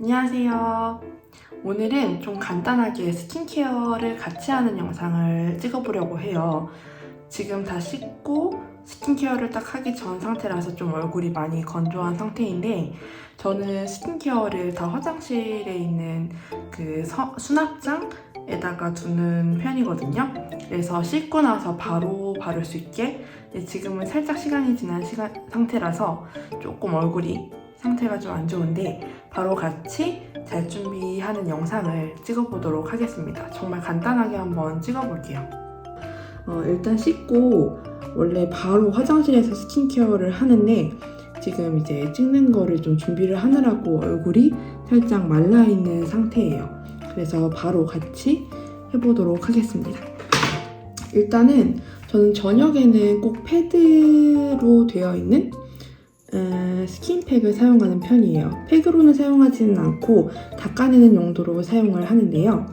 안녕하세요. 오늘은 좀 간단하게 스킨케어를 같이 하는 영상을 찍어보려고 해요. 지금 다 씻고 스킨케어를 딱 하기 전 상태라서 좀 얼굴이 많이 건조한 상태인데 저는 스킨케어를 다 화장실에 있는 그 서- 수납장에다가 두는 편이거든요. 그래서 씻고 나서 바로 바를 수 있게 지금은 살짝 시간이 지난 시간 상태라서 조금 얼굴이 상태가 좀 안 좋은데 바로 같이 잘 준비하는 영상을 찍어보도록 하겠습니다. 정말 간단하게 한번 찍어볼게요. 어, 일단 씻고 원래 바로 화장실에서 스킨케어를 하는데 지금 이제 찍는 거를 좀 준비를 하느라고 얼굴이 살짝 말라있는 상태예요. 그래서 바로 같이 해보도록 하겠습니다. 일단은 저는 저녁에는 꼭 패드로 되어 있는 음, 스킨팩을 사용하는 편이에요. 팩으로는 사용하지는 않고 닦아내는 용도로 사용을 하는데요.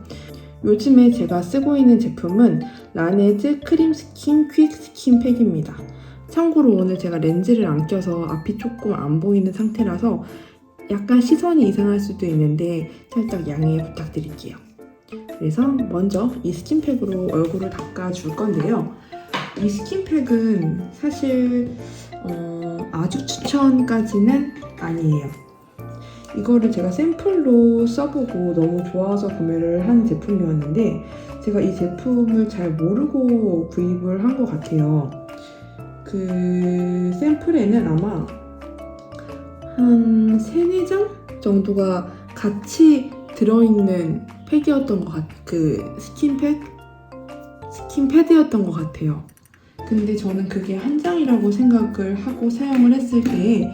요즘에 제가 쓰고 있는 제품은 라네즈 크림 스킨 퀵 스킨 팩입니다. 참고로 오늘 제가 렌즈를 안 껴서 앞이 조금 안 보이는 상태라서 약간 시선이 이상할 수도 있는데 살짝 양해 부탁드릴게요. 그래서 먼저 이 스킨팩으로 얼굴을 닦아줄 건데요. 이 스킨팩은 사실 어, 아주 추천까지는 아니에요. 이거를 제가 샘플로 써보고 너무 좋아서 구매를 한 제품이었는데 제가 이 제품을 잘 모르고 구입을 한 것 같아요. 그 샘플에는 아마 한 3, 4장 정도가 같이 들어있는 팩이었던 것 같, 그 스킨팩? 스킨패드였던 것 같아요. 근데 저는 그게 한 장이라고 생각을 하고 사용을 했을 때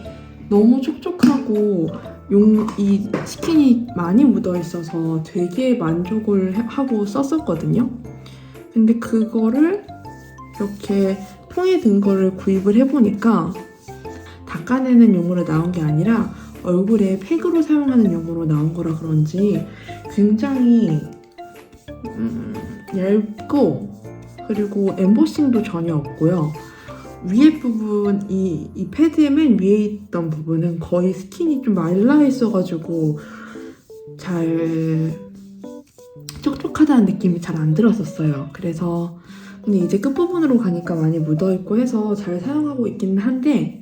너무 촉촉하고 용, 이 스킨이 많이 묻어 있어서 되게 만족을 해- 하고 썼었거든요. 근데 그거를 이렇게 통에 든 거를 구입을 해보니까 닦아내는 용으로 나온 게 아니라 얼굴에 팩으로 사용하는 용으로 나온 거라 그런지 굉장히 음, 얇고 그리고 엠보싱도 전혀 없고요. 위에 부분, 이, 이 패드의 맨 위에 있던 부분은 거의 스킨이 좀 말라 있어가지고 잘 촉촉하다는 느낌이 잘 안 들었었어요. 그래서 근데 이제 끝부분으로 가니까 많이 묻어있고 해서 잘 사용하고 있기는 한데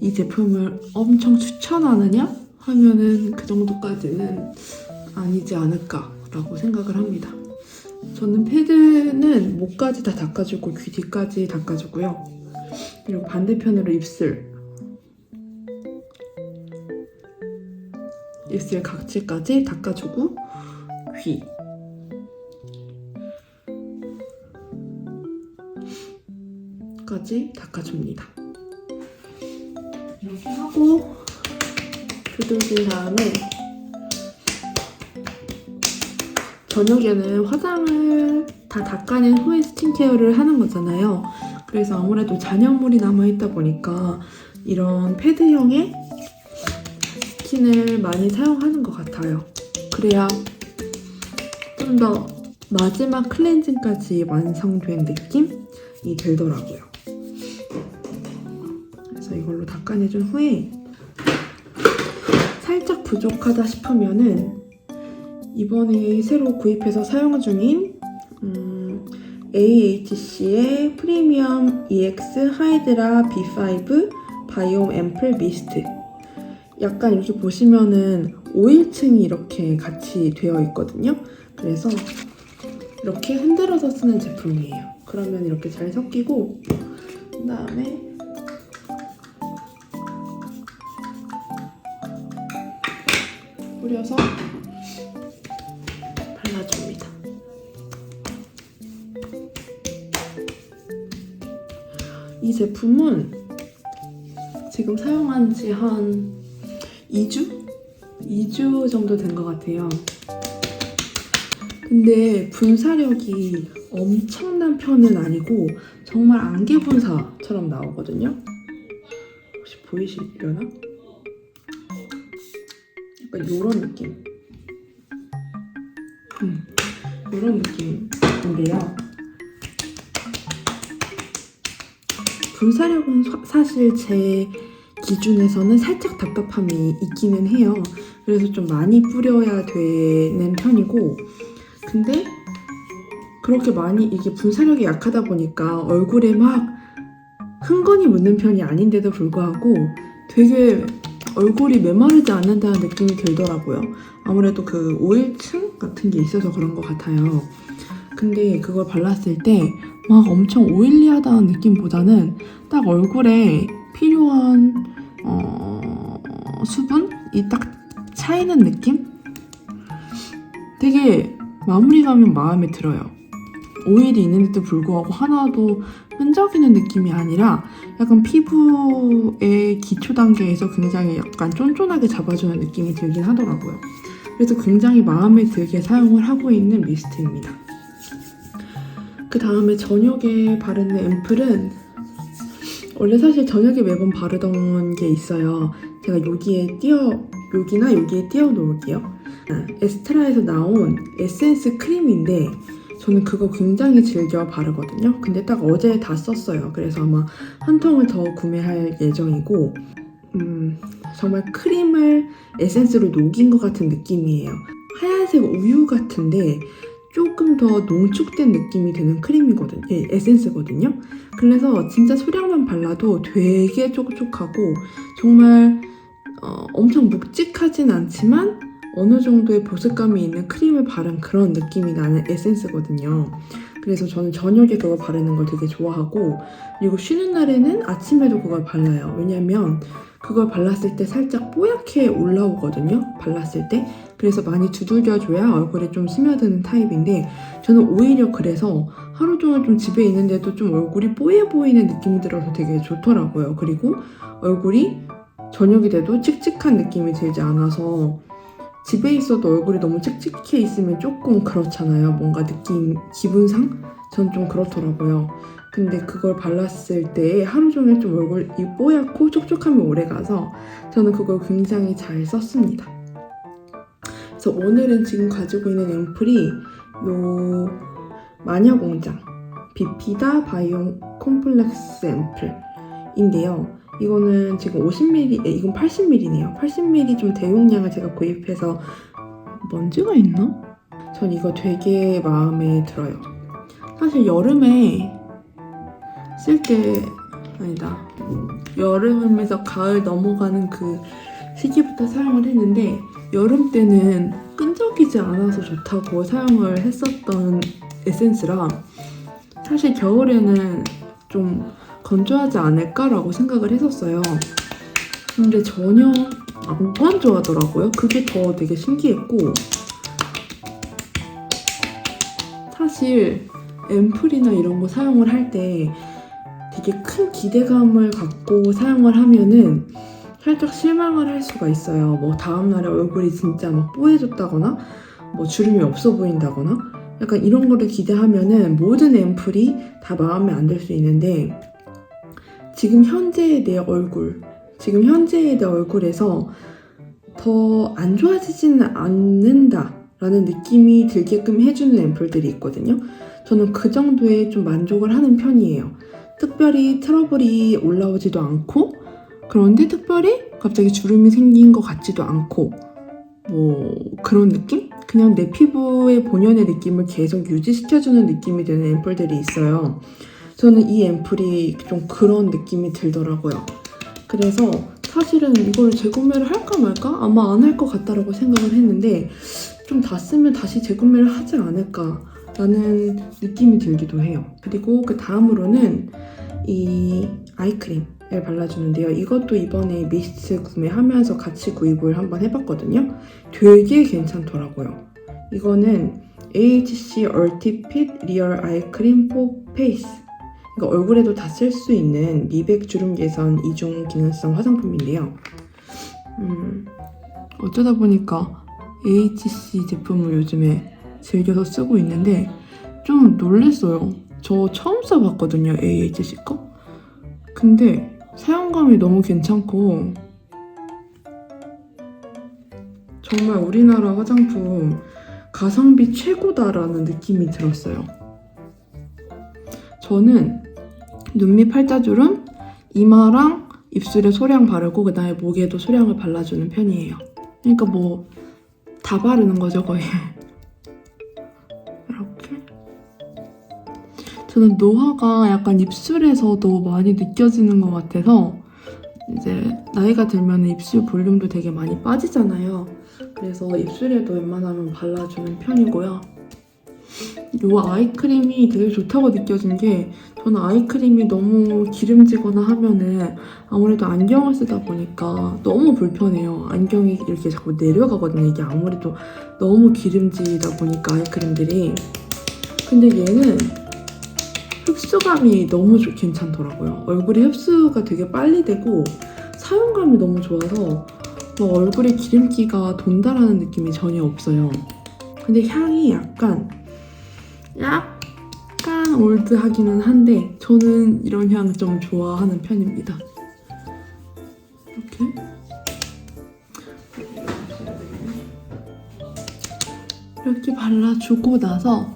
이 제품을 엄청 추천하느냐? 하면은 그 정도까지는 아니지 않을까라고 생각을 합니다. 저는 패드는 목까지 다 닦아주고 귀 뒤까지 닦아주고요. 그리고 반대편으로 입술. 입술 각질까지 닦아주고 귀. 까지 닦아줍니다. 이렇게 하고 두들긴 다음에 저녁에는 화장을 다 닦아낸 후에 스킨케어를 하는 거잖아요. 그래서 아무래도 잔여물이 남아있다 보니까 이런 패드형의 스킨을 많이 사용하는 것 같아요. 그래야 좀 더 마지막 클렌징까지 완성된 느낌이 들더라고요. 그래서 이걸로 닦아내준 후에 살짝 부족하다 싶으면은 이번에 새로 구입해서 사용 중인 음, AHC의 프리미엄 EX 하이드라 B5 바이옴 앰플 미스트. 약간 이렇게 보시면은 오일층이 이렇게 같이 되어 있거든요. 그래서 이렇게 흔들어서 쓰는 제품이에요. 그러면 이렇게 잘 섞이고 그 다음에 뿌려서 제품은 지금 사용한 지 한 2주? 2주 정도 된 것 같아요. 근데 분사력이 엄청난 편은 아니고 정말 안개 분사처럼 나오거든요. 혹시 보이시려나? 약간 이런 느낌. 음, 이런 느낌인데요. 분사력은 사- 사실 제 기준에서는 살짝 답답함이 있기는 해요. 그래서 좀 많이 뿌려야 되는 편이고 근데 그렇게 많이 이게 분사력이 약하다 보니까 얼굴에 막 흥건히 묻는 편이 아닌데도 불구하고 되게 얼굴이 메마르지 않는다는 느낌이 들더라고요. 아무래도 그 오일층 같은 게 있어서 그런 것 같아요. 근데 그걸 발랐을 때 막 엄청 오일리하다는 느낌보다는 딱 얼굴에 필요한 어, 수분이 딱 차이는 느낌? 되게 마무리감은 마음에 들어요. 오일이 있는데도 불구하고 하나도 끈적이는 느낌이 아니라 약간 피부의 기초 단계에서 굉장히 약간 쫀쫀하게 잡아주는 느낌이 들긴 하더라고요. 그래서 굉장히 마음에 들게 사용을 하고 있는 미스트입니다. 그 다음에 저녁에 바르는 앰플은 원래 사실 저녁에 매번 바르던 게 있어요. 제가 여기에 띄어 여기나 여기에 띄워 놓을게요. 아, 에스트라에서 나온 에센스 크림인데 저는 그거 굉장히 즐겨 바르거든요. 근데 딱 어제 다 썼어요. 그래서 아마 한 통을 더 구매할 예정이고, 음, 정말 크림을 에센스로 녹인 것 같은 느낌이에요. 하얀색 우유 같은데 조금 더 농축된 느낌이 드는 크림이거든요. 예, 에센스거든요. 그래서 진짜 소량만 발라도 되게 촉촉하고 정말 어, 엄청 묵직하진 않지만 어느 정도의 보습감이 있는 크림을 바른 그런 느낌이 나는 에센스거든요. 그래서 저는 저녁에 그거 바르는 걸 되게 좋아하고 그리고 쉬는 날에는 아침에도 그걸 발라요. 왜냐면 그걸 발랐을 때 살짝 뽀얗게 올라오거든요. 발랐을 때. 그래서 많이 두들겨줘야 얼굴에 좀 스며드는 타입인데 저는 오히려 그래서 하루 종일 좀 집에 있는데도 좀 얼굴이 뽀얘 보이는 느낌이 들어서 되게 좋더라고요. 그리고 얼굴이 저녁이 돼도 칙칙한 느낌이 들지 않아서 집에 있어도 얼굴이 너무 칙칙해 있으면 조금 그렇잖아요. 뭔가 느낌, 기분상? 전 좀 그렇더라고요. 근데 그걸 발랐을 때 하루 종일 좀 얼굴이 뽀얗고 촉촉함이 오래 가서 저는 그걸 굉장히 잘 썼습니다. 그래서 오늘은 지금 가지고 있는 앰플이 요 마녀공장 비피다 바이옴 콤플렉스 앰플인데요. 이거는 지금 50ml, 에, 이건 80ml네요. 80ml 좀 대용량을 제가 구입해서 먼지가 있나? 전 이거 되게 마음에 들어요. 사실 여름에 쓸 때 아니다. 여름에서 가을 넘어가는 그 시기부터 사용을 했는데 여름 때는 끈적이지 않아서 좋다고 사용을 했었던 에센스라 사실 겨울에는 좀 건조하지 않을까라고 생각을 했었어요. 근데 전혀 안 건조하더라고요. 그게 더 되게 신기했고 사실 앰플이나 이런 거 사용을 할 때 되게 큰 기대감을 갖고 사용을 하면은 살짝 실망을 할 수가 있어요. 뭐 다음날에 얼굴이 진짜 막 뽀해졌다거나 뭐 주름이 없어 보인다거나 약간 이런 거를 기대하면은 모든 앰플이 다 마음에 안 들 수 있는데 지금 현재의 내 얼굴, 지금 현재의 내 얼굴에서 더 안 좋아지지는 않는다라는 느낌이 들게끔 해주는 앰플들이 있거든요. 저는 그 정도에 좀 만족을 하는 편이에요. 특별히 트러블이 올라오지도 않고, 그런데 특별히 갑자기 주름이 생긴 것 같지도 않고, 뭐, 그런 느낌? 그냥 내 피부의 본연의 느낌을 계속 유지시켜주는 느낌이 드는 앰플들이 있어요. 저는 이 앰플이 좀 그런 느낌이 들더라고요. 그래서 사실은 이걸 재구매를 할까 말까? 아마 안 할 것 같다라고 생각을 했는데 좀 다 쓰면 다시 재구매를 하지 않을까 라는 느낌이 들기도 해요. 그리고 그 다음으로는 이 아이크림을 발라주는데요. 이것도 이번에 미스트 구매하면서 같이 구입을 한번 해봤거든요. 되게 괜찮더라고요. 이거는 AHC 얼티핏 리얼 아이 크림 포 페이스 그러니까 얼굴에도 다 쓸 수 있는 미백 주름 개선 이중 기능성 화장품인데요. 음, 어쩌다 보니까 AHC 제품을 요즘에 즐겨서 쓰고 있는데 좀 놀랬어요. 저 처음 써봤거든요, AHC 거. 근데 사용감이 너무 괜찮고 정말 우리나라 화장품 가성비 최고다라는 느낌이 들었어요. 저는 눈 밑 팔자주름, 이마랑 입술에 소량 바르고 그다음에 목에도 소량을 발라주는 편이에요. 그러니까 뭐 다 바르는 거죠 거의. 저는 노화가 약간 입술에서도 많이 느껴지는 것 같아서 이제 나이가 들면 입술 볼륨도 되게 많이 빠지잖아요. 그래서 입술에도 웬만하면 발라주는 편이고요. 이 아이크림이 되게 좋다고 느껴진 게 저는 아이크림이 너무 기름지거나 하면은 아무래도 안경을 쓰다 보니까 너무 불편해요. 안경이 이렇게 자꾸 내려가거든요. 이게 아무래도 너무 기름지다 보니까 아이크림들이. 근데 얘는 흡수감이 너무 좋- 괜찮더라고요. 얼굴에 흡수가 되게 빨리 되고 사용감이 너무 좋아서 막 얼굴에 기름기가 돈다라는 느낌이 전혀 없어요. 근데 향이 약간 약간 올드하기는 한데 저는 이런 향 좀 좋아하는 편입니다. 이렇게 이렇게 발라주고 나서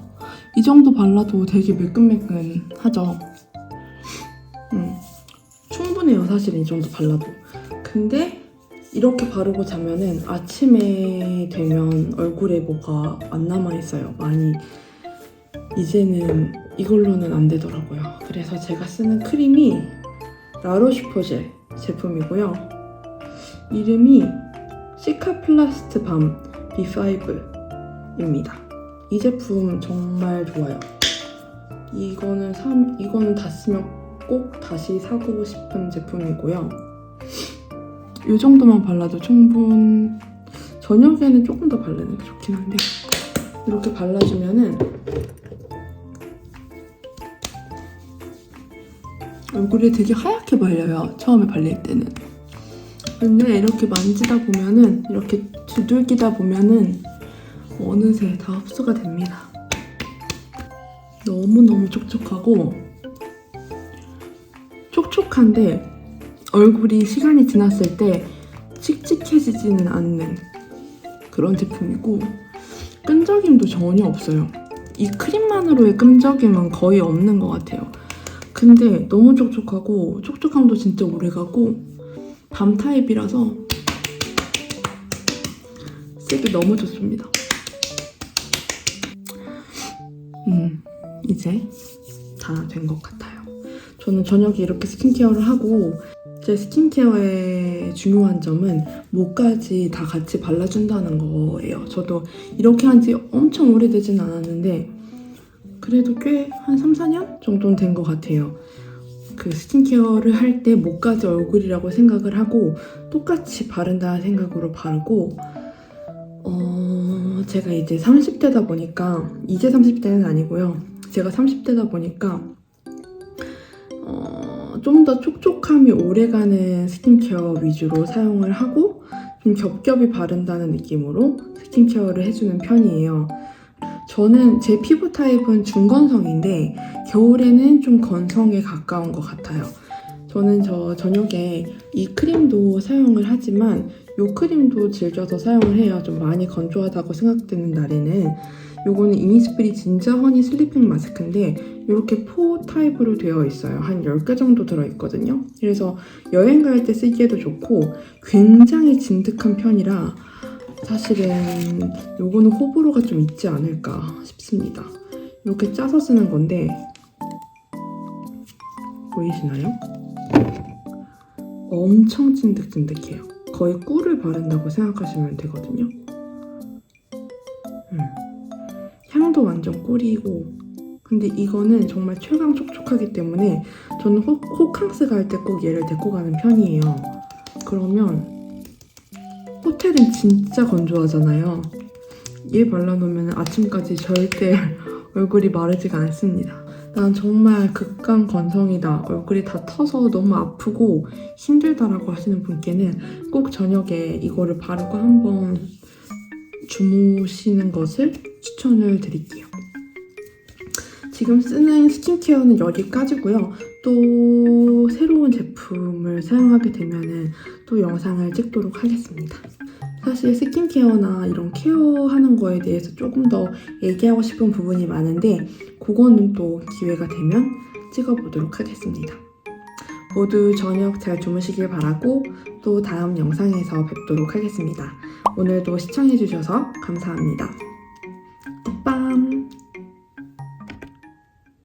이 정도 발라도 되게 매끈매끈하죠. 음, 충분해요 사실 이 정도 발라도. 근데 이렇게 바르고 자면은 아침에 되면 얼굴에 뭐가 안 남아 있어요. 많이 이제는 이걸로는 안 되더라고요. 그래서 제가 쓰는 크림이 라로슈포젤 제품이고요. 이름이 시카플라스트 밤 B5입니다. 이 제품 정말 좋아요. 이거는 사, 이거는 다 쓰면 꼭 다시 사고 싶은 제품이고요. 이 정도만 발라도 충분. 저녁에는 조금 더 바르는 게 좋긴 한데 이렇게 발라주면은 얼굴이 되게 하얗게 발려요. 처음에 발릴 때는. 근데 이렇게 만지다 보면은 이렇게 두들기다 보면은 어느새 다 흡수가 됩니다. 너무너무 촉촉하고 촉촉한데 얼굴이 시간이 지났을 때 칙칙해지지는 않는 그런 제품이고 끈적임도 전혀 없어요. 이 크림만으로의 끈적임은 거의 없는 것 같아요. 근데 너무 촉촉하고 촉촉함도 진짜 오래가고 밤 타입이라서 쓰기 너무 좋습니다. 이제 다 된 것 같아요. 저는 저녁에 이렇게 스킨케어를 하고 제 스킨케어의 중요한 점은 목까지 다 같이 발라준다는 거예요. 저도 이렇게 한 지 엄청 오래되진 않았는데 그래도 꽤 한 3, 4년 정도는 된 것 같아요. 그 스킨케어를 할 때 목까지 얼굴이라고 생각을 하고 똑같이 바른다는 생각으로 바르고 어, 제가 이제 30대다 보니까 이제 30대는 아니고요. 제가 30대다 보니까 어, 좀 더 촉촉함이 오래가는 스킨케어 위주로 사용을 하고 좀 겹겹이 바른다는 느낌으로 스킨케어를 해주는 편이에요. 저는 제 피부 타입은 중건성인데 겨울에는 좀 건성에 가까운 것 같아요. 저는 저 저녁에 이 크림도 사용을 하지만 이 크림도 즐겨서 사용을 해요. 좀 많이 건조하다고 생각되는 날에는 요거는 이니스프리 진저 허니 슬리핑 마스크인데 이렇게 포 타입으로 되어 있어요. 한 10개 정도 들어있거든요. 그래서 여행 갈 때 쓰기에도 좋고 굉장히 진득한 편이라 사실은 요거는 호불호가 좀 있지 않을까 싶습니다. 이렇게 짜서 쓰는 건데 보이시나요? 엄청 찐득찐득해요. 거의 꿀을 바른다고 생각하시면 되거든요. 음. 향도 완전 꿀이고 근데 이거는 정말 최강 촉촉하기 때문에 저는 호, 호캉스 갈 때 꼭 얘를 데리고 가는 편이에요. 그러면 호텔은 진짜 건조하잖아요. 얘 발라놓으면 아침까지 절대 얼굴이 마르지가 않습니다. 난 정말 극강 건성이다. 얼굴이 다 터서 너무 아프고 힘들다라고 하시는 분께는 꼭 저녁에 이거를 바르고 한번 주무시는 것을 추천을 드릴게요. 지금 쓰는 스킨케어는 여기까지고요. 또 새로운 제품을 사용하게 되면은 또 영상을 찍도록 하겠습니다. 사실 스킨케어나 이런 케어하는 거에 대해서 조금 더 얘기하고 싶은 부분이 많은데 그거는 또 기회가 되면 찍어보도록 하겠습니다. 모두 저녁 잘 주무시길 바라고 또 다음 영상에서 뵙도록 하겠습니다. 오늘도 시청해주셔서 감사합니다. bum.